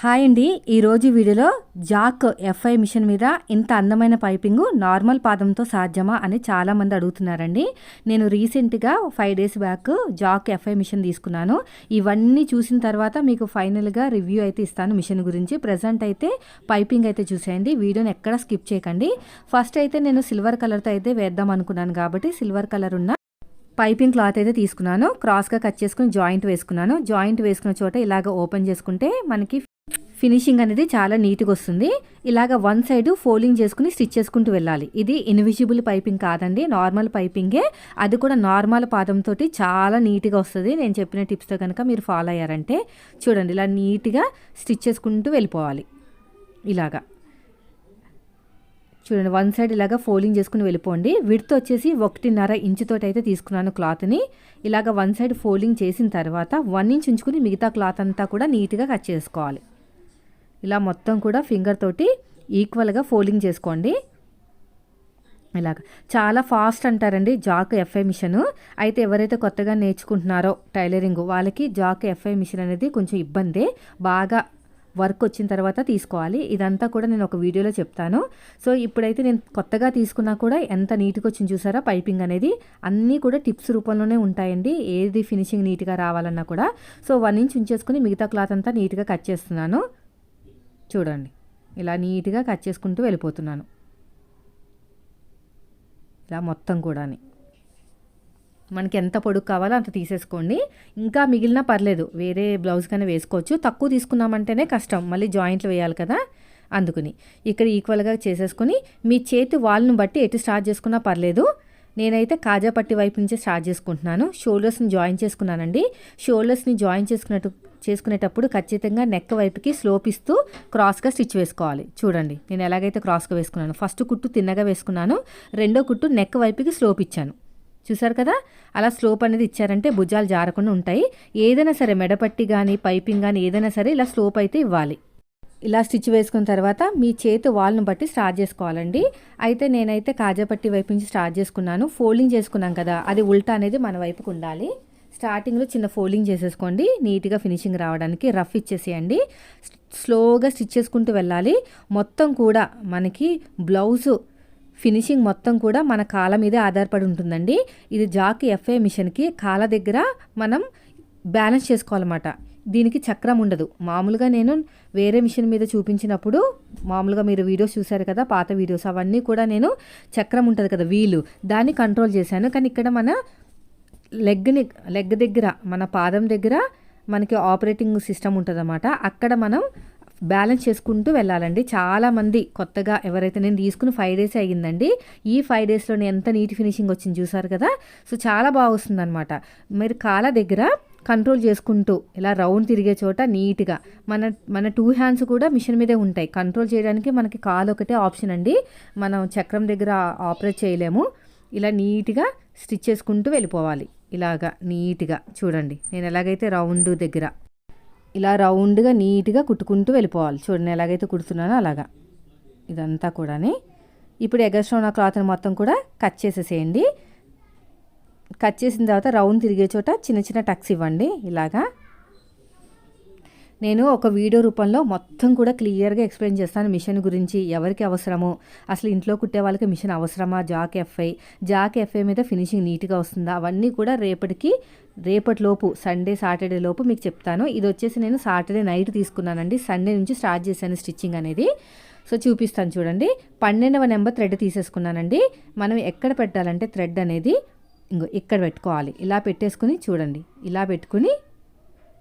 Hi అండి. ఈరోజు వీడియోలో జాక్ ఎఫ్ఐ మిషన్ మీద ఇంత అందమైన పైపింగ్ నార్మల్ పాదంతో సాధ్యమా అని చాలామంది అడుగుతున్నారండి. నేను రీసెంట్గా five days back Jack FI machine తీసుకున్నాను. ఇవన్నీ చూసిన తర్వాత మీకు ఫైనల్గా రివ్యూ అయితే ఇస్తాను మిషన్ గురించి. ప్రజెంట్ అయితే పైపింగ్ అయితే చూసేయండి. వీడియోని ఎక్కడ స్కిప్ చేయకండి. ఫస్ట్ అయితే నేను సిల్వర్ కలర్తో అయితే వేద్దాం అనుకున్నాను కాబట్టి సిల్వర్ కలర్ ఉన్న పైపింగ్ క్లాత్ అయితే తీసుకున్నాను. క్రాస్గా కట్ చేసుకుని జాయింట్ వేసుకున్నాను. జాయింట్ వేసుకున్న చోట ఇలాగ ఓపెన్ చేసుకుంటే మనకి ఫినిషింగ్ అనేది చాలా నీట్గా వస్తుంది. ఇలాగ వన్ సైడ్ ఫోల్డింగ్ చేసుకుని స్టిచ్ చేసుకుంటూ వెళ్ళాలి. ఇది ఇన్విజిబుల్ పైపింగ్ కాదండి. నార్మల్ పైపింగే. అది కూడా నార్మల్ పాదంతో చాలా నీట్గా వస్తుంది. నేను చెప్పిన టిప్స్తో కనుక మీరు ఫాలో అయ్యారంటే చూడండి ఇలా నీట్గా స్టిచ్ చేసుకుంటూ వెళ్ళిపోవాలి. ఇలాగా. చూడండి వన్ సైడ్ ఇలాగ ఫోల్డింగ్ చేసుకుని వెళ్ళిపోండి. విడ్త్ వచ్చేసి ఒకటిన్నర ఇంచుతోటి అయితే తీసుకున్నాను క్లాత్ని. ఇలాగ వన్ సైడ్ ఫోల్డింగ్ చేసిన తర్వాత వన్ ఇంచ్ ఉంచుకుని మిగతా క్లాత్ అంతా కూడా నీట్గా కట్ చేసుకోవాలి. ఇలా మొత్తం కూడా ఫింగర్ తోటి ఈక్వల్గా ఫోల్డింగ్ చేసుకోండి. ఇలాగ. చాలా ఫాస్ట్ అంటారండి జాక్ ఎఫ్ఐ మిషన్ అయితే ఎవరైతే కొత్తగా నేర్చుకుంటున్నారో టైలరింగ్ వాళ్ళకి జాక్ ఎఫ్ఐ మిషన్ అనేది కొంచెం ఇబ్బందే. బాగా వర్క్ వచ్చిన తర్వాత తీసుకోవాలి. ఇదంతా కూడా నేను ఒక వీడియోలో చెప్తాను. సో ఇప్పుడైతే నేను కొత్తగా తీసుకున్నా కూడా ఎంత నీట్గా వచ్చింది చూసారా? పైపింగ్ అనేది అన్నీ కూడా టిప్స్ రూపంలోనే ఉంటాయండి. ఏది ఫినిషింగ్ నీట్గా రావాలన్నా కూడా. సో వన్ ఇంచ్ ఉంచేసుకుని మిగతా క్లాత్ అంతా నీట్గా కట్ చేస్తున్నాను. చూడండి. ఇలా నీట్గా కట్ చేసుకుంటూ వెళ్ళిపోతున్నాను. ఇలా మొత్తం కూడా మనకి ఎంత పొడుగు కావాలో అంత తీసేసుకోండి. ఇంకా మిగిలిన పర్లేదు. వేరే బ్లౌజ్ కానీ వేసుకోవచ్చు. తక్కువ తీసుకున్నామంటేనే కష్టం. మళ్ళీ జాయింట్లు వేయాలి కదా? అందుకుని. ఇక్కడ ఈక్వల్గా చేసేసుకొని మీ చేతి వాళ్ళను బట్టి ఎటు స్టార్ట్ చేసుకున్నా పర్లేదు. నేనైతే కాజా పట్టి వైపు నుంచే స్టార్ట్ చేసుకుంటున్నాను. షోల్డర్స్ని జాయిన్ చేసుకున్నానండి. షోల్డర్స్ని జాయిన్ చేసుకున్నట్టు చేసుకునేటప్పుడు ఖచ్చితంగా నెక్ వైపుకి స్లోప్ ఇస్తూ క్రాస్గా స్టిచ్ వేసుకోవాలి. చూడండి నేను ఎలాగైతే క్రాస్గా వేసుకున్నాను ఫస్ట్ కుట్టు తిన్నగా వేసుకున్నాను రెండో కుట్టు నెక్ వైపుకి స్లోప్ ఇచ్చాను. చూసారు కదా? అలా స్లోప్ అనేది ఇచ్చారంటే భుజాలు జారకుండా ఉంటాయి. ఏదైనా సరే మెడపట్టి కానీ పైపింగ్ కానీ ఏదైనా సరే ఇలా స్లోప్ అయితే ఇవ్వాలి. ఇలా స్టిచ్ వేసుకున్న తర్వాత మీ చేతి వాల్ను బట్టి స్టార్ట్ చేసుకోవాలండి. అయితే నేనైతే కాజాపట్టి వైపు నుంచి స్టార్ట్ చేసుకున్నాను. ఫోల్డింగ్ చేసుకున్నాం కదా అది ఉల్టా అనేది మన వైపుకు ఉండాలి. స్టార్టింగ్లో చిన్న ఫోల్డింగ్ చేసేసుకోండి. నీట్గా ఫినిషింగ్ రావడానికి రఫ్ ఇచ్చేసేయండి. స్లోగా స్టిచ్ చేసుకుంటూ వెళ్ళాలి. మొత్తం కూడా మనకి బ్లౌజు ఫినిషింగ్ మొత్తం కూడా మన కాళ్ళ మీదే ఆధారపడి ఉంటుందండి. ఇది జాక్ ఎఫ్ఏ మిషన్కి కాళ్ళ దగ్గర మనం బ్యాలెన్స్ చేసుకోవాలన్నమాట. దీనికి చక్రం ఉండదు. మామూలుగా నేను వేరే మిషన్ మీద చూపించినప్పుడు మామూలుగా మీరు వీడియోస్ చూశారు కదా పాత వీడియోస్ అవన్నీ కూడా నేను చక్రం ఉంటుంది కదా వీలు. దాన్ని కంట్రోల్ చేశాను. కానీ ఇక్కడ మన లెగ్ని లెగ్ దగ్గర మన పాదం దగ్గర మనకి ఆపరేటింగ్ సిస్టమ్ ఉంటుందన్నమాట. అక్కడ మనం బ్యాలెన్స్ చేసుకుంటూ వెళ్ళాలండి. చాలామంది కొత్తగా ఎవరైతే నేను తీసుకుని ఫైవ్ డేస్ అయ్యిందండి ఈ ఫైవ్ డేస్లో ఎంత నీట్ ఫినిషింగ్ వచ్చింది చూసారు కదా? సో చాలా బాగా వస్తుందన్నమాట. మీరు కాళ్ళ దగ్గర కంట్రోల్ చేసుకుంటూ ఇలా రౌండ్ తిరిగే చోట నీట్గా మన మన టూ హ్యాండ్స్ కూడా మిషన్ మీదే ఉంటాయి. కంట్రోల్ చేయడానికి మనకి కాలు ఒకటే ఆప్షన్ అండి. మనం చక్రం దగ్గర ఆపరేట్ చేయలేము. ఇలా నీట్గా స్టిచ్ చేసుకుంటూ వెళ్ళిపోవాలి. ఇలాగా నీట్గా చూడండి. నేను ఎలాగైతే రౌండ్ దగ్గర ఇలా రౌండ్గా నీట్గా కుట్టుకుంటూ వెళ్ళిపోవాలి. చూడండి ఎలాగైతే కుడుతున్నానో అలాగా. ఇదంతా కూడాని. ఇప్పుడు ఎగస్ట్రా ఉన్న క్లాత్ని మొత్తం కూడా కట్ చేసేసేయండి. కట్ చేసిన తర్వాత రౌండ్ తిరిగే చోట చిన్న చిన్న టక్స్ ఇవ్వండి ఇలాగా. నేను ఒక వీడియో రూపంలో మొత్తం కూడా క్లియర్గా ఎక్స్ప్లెయిన్ చేస్తాను మిషన్ గురించి ఎవరికి అవసరము అసలు ఇంట్లో కుట్టే వాళ్ళకి మిషన్ అవసరమా జాక్ ఎఫ్ఐ. జాక్ ఎఫ్ఐ మీద ఫినిషింగ్ నీట్గా వస్తుందా అవన్నీ కూడా రేపటికి రేపటిలోపు సండే సాటర్డే లోపు మీకు చెప్తాను. ఇది వచ్చేసి నేను సాటర్డే నైట్ తీసుకున్నానండి. సండే నుంచి స్టార్ట్ చేశాను స్టిచ్చింగ్ అనేది. సో చూపిస్తాను చూడండి. పన్నెండవ నెంబర్ థ్రెడ్ తీసేసుకున్నానండి. మనం ఎక్కడ పెట్టాలంటే థ్రెడ్ అనేది ఇంకో ఇక్కడ పెట్టుకోవాలి. ఇలా పెట్టేసుకుని చూడండి. ఇలా పెట్టుకుని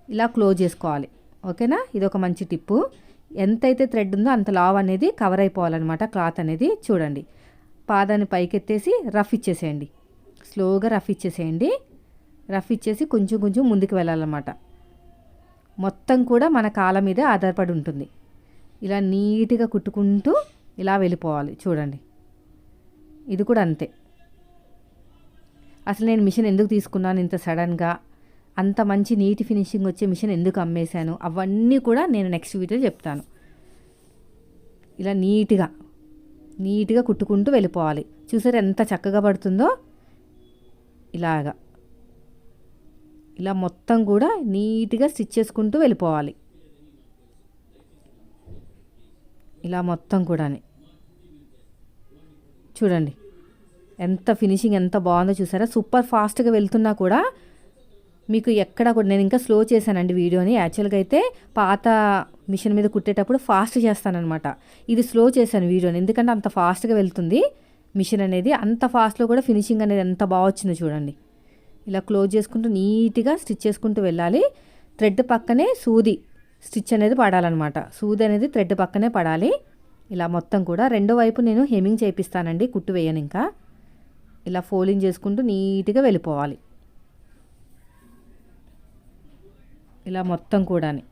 ఇలా క్లోజ్ చేసుకోవాలి. ఓకేనా? ఇది ఒక మంచి టిప్పు. ఎంతైతే థ్రెడ్ ఉందో అంత లావ్ అనేది కవర్ అయిపోవాలన్నమాట క్లాత్ అనేది. చూడండి. పాదాన్ని పైకెత్తేసి రఫ్ ఇచ్చేసేయండి. స్లోగా రఫ్ ఇచ్చేసేయండి. రఫ్ ఇచ్చేసి కొంచెం కొంచెం ముందుకు వెళ్ళాలన్నమాట. మొత్తం కూడా మన కాళ్ళ మీదే ఆధారపడి ఉంటుంది. ఇలా నీట్గా కుట్టుకుంటూ ఇలా వెళ్ళిపోవాలి. చూడండి. ఇది కూడా అంతే. అసలు నేను మిషన్ ఎందుకు తీసుకున్నాను ఇంత సడన్గా? అంత మంచి నీట్ ఫినిషింగ్ వచ్చే మిషన్ ఎందుకు అమ్మేశాను? అవన్నీ కూడా నేను నెక్స్ట్ వీడియో చెప్తాను. ఇలా నీట్గా నీట్గా కుట్టుకుంటూ వెళ్ళిపోవాలి. చూసారు ఎంత చక్కగా పడుతుందో? ఇలాగా. ఇలా మొత్తం కూడా నీట్గా స్టిచ్ చేసుకుంటూ వెళ్ళిపోవాలి. ఇలా మొత్తం కూడా చూడండి. ఎంత ఫినిషింగ్ ఎంత బాగుందో చూసారా? సూపర్ ఫాస్ట్గా వెళ్తున్నా కూడా మీకు ఎక్కడ కూడా నేను ఇంకా స్లో చేశానండి వీడియోని. యాక్చువల్గా అయితే పాత మిషన్ మీద కుట్టేటప్పుడు ఫాస్ట్ చేస్తానన్నమాట. ఇది స్లో చేశాను వీడియోని. ఎందుకంటే అంత ఫాస్ట్గా వెళ్తుంది మిషన్ అనేది. అంత ఫాస్ట్లో కూడా ఫినిషింగ్ అనేది ఎంత బాగా వచ్చిందో చూడండి. ఇలా క్లోజ్ చేసుకుంటూ నీట్గా స్టిచ్ చేసుకుంటూ వెళ్ళాలి. థ్రెడ్ పక్కనే సూది స్టిచ్ అనేది పడాలన్నమాట. సూది అనేది థ్రెడ్ పక్కనే పడాలి. ఇలా మొత్తం కూడా. రెండో వైపు నేను హెమింగ్ చేపిస్తానండి కుట్టు వేయను ఇంకా. ఇలా ఫోలింగ్ చేసుకుంటూ నీట్గా వెళ్ళిపోవాలి. ఇలా మొత్తం కూడాని.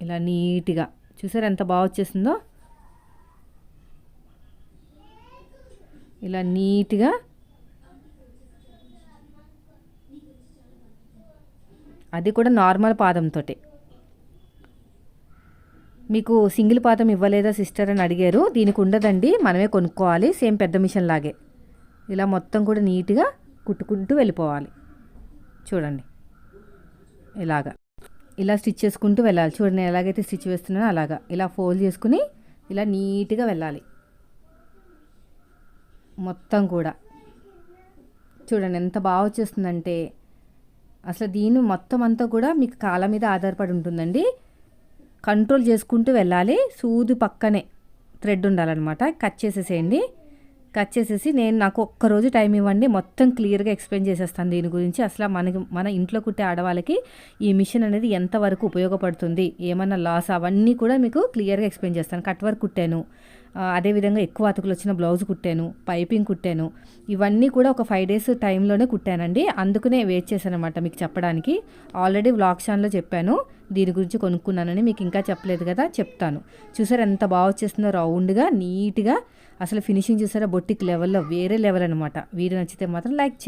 ఇలా నీట్గా. చూసారు ఎంత బాగా వచ్చేసిందో? ఇలా నీట్గా. అది కూడా నార్మల్ పాదంతో మీకు సింగిల్ పాతం ఇవ్వలేదా సిస్టర్ అని అడిగారు. దీనికి ఉండదండి మనమే కొనుక్కోవాలి సేమ్ పెద్ద మిషన్ లాగే. ఇలా మొత్తం కూడా నీట్గా కుట్టుకుంటూ వెళ్ళిపోవాలి. చూడండి. ఇలాగా. ఇలా స్టిచ్ చేసుకుంటూ వెళ్ళాలి. చూడండి ఎలాగైతే స్టిచ్ వేస్తున్నానో అలాగా. ఇలా ఫోల్డ్ చేసుకుని ఇలా నీట్గా వెళ్ళాలి. మొత్తం కూడా. చూడండి ఎంత బాగా వచ్చేస్తుందంటే అసలు దీని మొత్తం అంతా కూడా మీకు కాళ్ళ మీద ఆధారపడి ఉంటుందండి. కంట్రోల్ చేసుకుంటూ వెళ్ళాలి. సూది పక్కనే థ్రెడ్ ఉండాలన్నమాట. కట్ చేసేసేయండి. కట్ చేసేసి నేను నాకు ఒక్కరోజు టైం ఇవ్వండి. మొత్తం క్లియర్గా ఎక్స్ప్లెయిన్ చేసేస్తాను దీని గురించి. అసలు మనకి మన ఇంట్లో కుట్టే ఆడవాళ్ళకి ఈ మిషన్ అనేది ఎంతవరకు ఉపయోగపడుతుంది? ఏమన్నా లాస్? అవన్నీ కూడా మీకు క్లియర్గా ఎక్స్ప్లెయిన్ చేస్తాను. కట్ వర్క్ కుట్టాను. అదేవిధంగా ఎక్కువ అతుకులు వచ్చిన బ్లౌజ్ కుట్టాను పైపింగ్ కుట్టాను. ఇవన్నీ కూడా ఒక ఫైవ్ డేస్ టైంలోనే కుట్టానండి. అందుకనే వెయిట్ చేశాను అనమాట మీకు చెప్పడానికి. ఆల్రెడీ వ్లాగ్ ఛానల్లో చెప్పాను. దీని గురించి కొనుక్కున్నానని మీకు ఇంకా చెప్పలేదు కదా చెప్తాను. చూసారు ఎంత బాగా వచ్చేస్తుందో రౌండ్గా నీట్గా. అసలు ఫినిషింగ్ చూసారా బొట్టికి లెవెల్లో వేరే లెవెల్ అనమాట వీడియో నచ్చితే మాత్రం లైక్